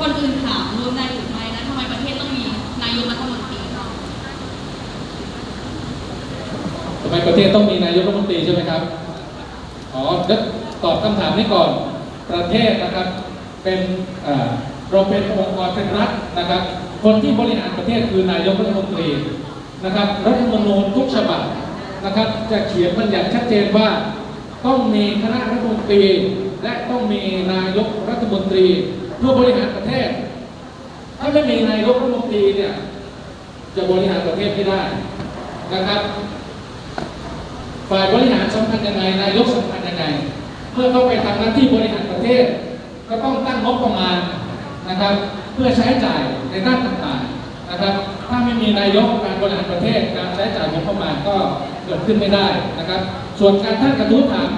คนอื่นถามรวมได้หรือไม่นะทำไมประเทศต้องมีนายกรัฐมนตรีทำไมประเทศต้องมีนายกรัฐมนตรีใช่ไหมครับอ๋อเดี๋ยวตอบคำถามนี้ก่อนประเทศนะครับเป็นเราเป็นองค์กรเป็นรัฐนะครับ คนที่บริหารประเทศคือนายกรัฐมนตรีนะครับ รัฐธรรมนูญทุกฉบับนะครับ จะเขียนบัญญัติชัดเจนว่า ต้องมีคณะรัฐมนตรี และต้องมีนายกรัฐมนตรี เพื่อบริหารประเทศ ถ้าไม่มีนายกรัฐมนตรีเนี่ยจะบริหารประเทศไม่ได้นะครับ ฝ่ายบริหารสำคัญยังไงนายกสำคัญยังไงเพื่อเข้าไปทำหน้าที่บริหารประเทศ ก็ต้องตั้งงบประมาณนะครับ เพื่อใช้จ่ายในด้านต่างๆนะครับ ถ้าไม่มีนายกการบริหารประเทศ การใช้จ่ายงบประมาณก็เกิดขึ้นไม่ได้นะครับ ส่วนการท่านกระทู้ถาม